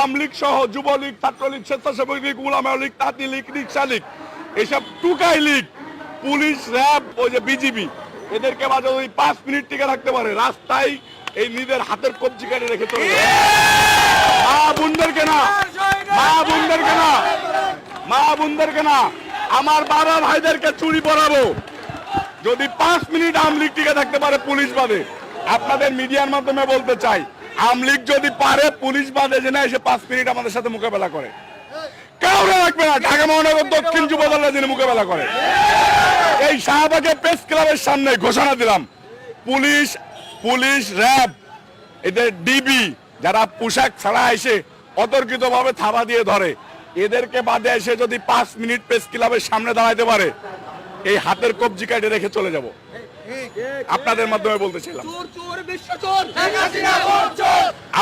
আমলিগ সহ যুবলীগ, ছাত্রলীগ স্বেচ্ছাসেবক লীগ উলামা লীগ তাঁতি লীগ রিক্সা লীগ এসব টুকাই লীগ, পুলিশ, র্যাব, ওই যে বিজিবি এদেরকে মাঝে ওই পাঁচ মিনিট টিকে রাখতে পারে। রাস্তায় এই নিজের হাতের কবজি কাটে রেখে চলে মা বোনদেরকে না, মা বোনদেরকে না, মা বোনদেরকে না, আমার বাবা ভাইদেরকে চুরি পরাবো। যদি পাঁচ মিনিট আমলিগ টিকে থাকতে পারে পুলিশ বাদে, আপনাদের মিডিয়ার মাধ্যমে বলতে চাই আমলিগ যদি পারে, পুলিশ বাদে যে না এসে পাঁচ মিনিট আমাদের সাথে মোকাবেলা করে। কাউরে রাখবে না, ঢাকা মহানগর দক্ষিণ যুব দলের মোকাবেলা করে। এই শাহবাগের প্রেস ক্লাবের সামনে ঘোষণা দিলাম, পুলিশ পুলিশ র্যাব, এদের ডিবি যারা পোশাক ছাড়া এসে অতর্কিত ভাবে থাবা দিয়ে ধরে, এদেরকে বাদে এসে যদি পাঁচ মিনিট প্রেস ক্লাবের সামনে দাঁড়াইতে পারে, এই হাতের কবজি কাটে রেখে চলে যাব। আপনাদের মাধ্যমে বলতে চোর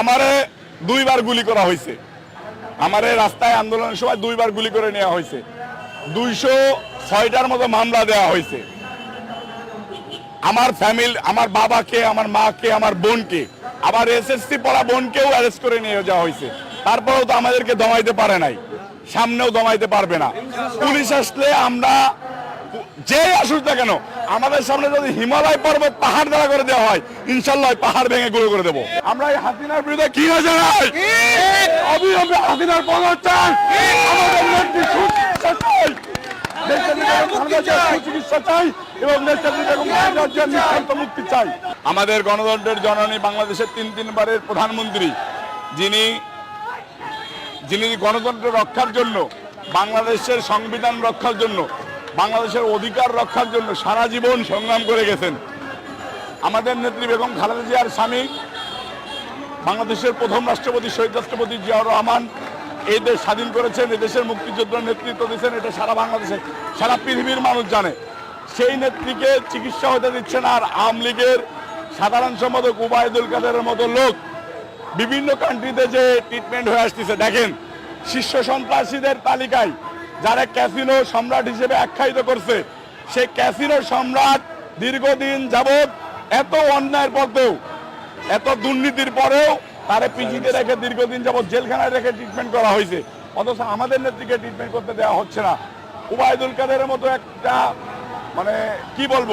আমারে দুইবার গুলি করা হয়েছে। আমারে রাস্তায় আন্দোলনের সময় দুইবার গুলি করে নেওয়া হয়েছে। দুইশো ছয়টার মতো মামলা দেওয়া হয়েছে। আমার ফ্যামিলি আমার বাবাকে আমার মাকে আমার বোনকে আবার এসএসসি পড়া বোনকেও অ্যারেস্ট করে নিয়ে যাওয়া হয়েছে। তারপরেও তো আমাদেরকে দমাইতে পারে নাই। সামনেও দমাইতে পারবে না। পুলিশ আসলে আমরা যে আসুক না কেন আমাদের সামনে যদি হিমালয় পর্বত পাহাড় দ্বারা করে দেওয়া হয় ইনশাল্লাহ পাহাড় ভেঙে গুঁড়ো করে দেবো। আমরা এই হাসিনার বিরুদ্ধে কি না জানাই? অবিলম্বে হাসিনার পদক চাই আমাদের নেত্রী চাই। আমাদের গণতন্ত্রের জননী বাংলাদেশের তিন তিনবারের প্রধানমন্ত্রী যিনি যিনি গণতন্ত্র রক্ষার জন্য বাংলাদেশের সংবিধান রক্ষার জন্য বাংলাদেশের অধিকার রক্ষার জন্য সারা জীবন সংগ্রাম করে গেছেন। আমাদের নেত্রী বেগম খালেদা জিয়ার স্বামী, বাংলাদেশের প্রথম রাষ্ট্রপতি শহীদ রাষ্ট্রপতি জিয়াউর রহমান এই দেশ স্বাধীন করেছেন, এই দেশের মুক্তিযোদ্ধার নেতৃত্ব দিয়েছেন, এটা সারা বাংলাদেশে, সারা পৃথিবীর মানুষ জানে। সেই নেত্রীকে চিকিৎসা হতে দিচ্ছেন আর আওয়ামী লীগের সাধারণ সম্পাদক উবায়দুল কাদেরের মতো লোক। বিভিন্ন কান্ট্রিতে যে ট্রিটমেন্ট হয়ে আসতেছে, দেখেন, শীর্ষ সন্ত্রাসীদের তালিকায় যারা ক্যাসিনো সম্রাট হিসেবে আখ্যায়িত করছে, সেই ক্যাসিনো সম্রাট দীর্ঘদিন যাবৎ এত অন্যায়ের পরেও, এত দুর্নীতির পরেও তারে পিজিতে রেখে দীর্ঘদিন যাবৎ জেলখানায় রেখে ট্রিটমেন্ট করা হয়েছে। অথচ আমাদের নেত্রীকে ট্রিটমেন্ট করতে দেওয়া হচ্ছে না। উবায়দুল কাদেরের মতো একটা মানে কি বলব,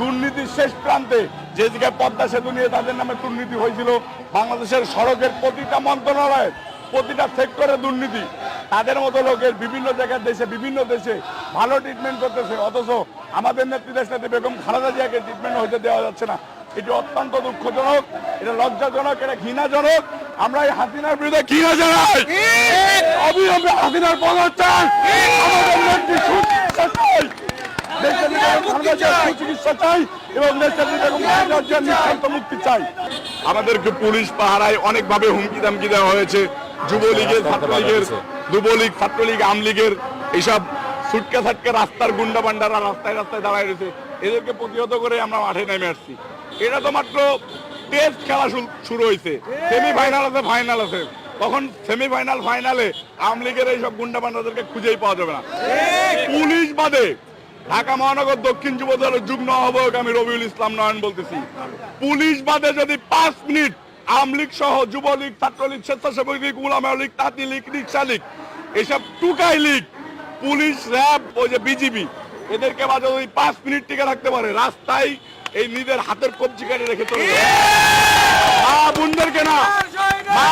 দুর্নীতির শেষ প্রান্তে যে জায়গায় পদ্মা সেতু নিয়ে তাদের নামে দুর্নীতি হয়েছিল, বাংলাদেশের সড়কের প্রতিটা মন্ত্রণালয়ের প্রতিটা সেক্টরে দুর্নীতি। তাদের মতো লোকের বিভিন্ন জায়গার দেশে বিভিন্ন দেশে ভালো ট্রিটমেন্ট করতেছে অথচ আমাদের নেত্রী দেশ বেগম খালেদা জিয়াকে ট্রিটমেন্ট হতে দেওয়া যাচ্ছে না এটি অত্যন্ত দুঃখজনক এটা লজ্জাজনক এটা ঘৃণাজনক আমরা এই হাসিনার বিরুদ্ধে ঘৃণা জানাই অবিলম্বে হাসিনার আমাদের নেত্রী সুচিকিৎসা চাই সুচিকিৎসা চাই এবং মুক্তি চাই আমাদেরকে পুলিশ পাহারায় অনেকভাবে হুমকি দামকি দেওয়া হয়েছে যুবলীগের ছাত্রলীগের যুবলীগ, ছাত্রলীগ, আমলীগের এইসব সুটকা ছাটকা রাস্তার গুন্ডা বান্ডারা রাস্তায় রাস্তায় দাঁড়ায় রয়েছে। এদেরকে প্রতিহত করে আমরা মাঠে নেমে আসছি। এটা তো মাত্র টেস্ট খেলা শুরু- হয়েছে সেমিফাইনাল আছে, ফাইনাল আছে। তখন সেমিফাইনাল, ফাইনালে আওয়ামী লীগের এইসব গুন্ডা বান্ডাদেরকে খুঁজেই পাওয়া যাবে না। পুলিশ বাদে ঢাকা মহানগর দক্ষিণ যুব দলের যুগ্ম আহ্বায়ক আমি রবিউল ইসলাম নয়ন বলতেছি। পুলিশ বাদে যদি পাঁচ মিনিট আওয়ামী লীগ সহ যুবলীগ, ছাত্রলীগ, স্বেচ্ছাসেবক লীগ, উলামা লীগ, তাঁতি লীগ, রিক্সা লীগ, এসব টুকাই লীগ, পুলিশ, র্যাব, ওই যে বিজিবি, এদেরকে মাঝে ওই পাঁচ মিনিট টিকে রাখতে পারে রাস্তায় এই নিজের হাতের কবজি কেটে রেখে চলে। মা বোনদেরকে না, মা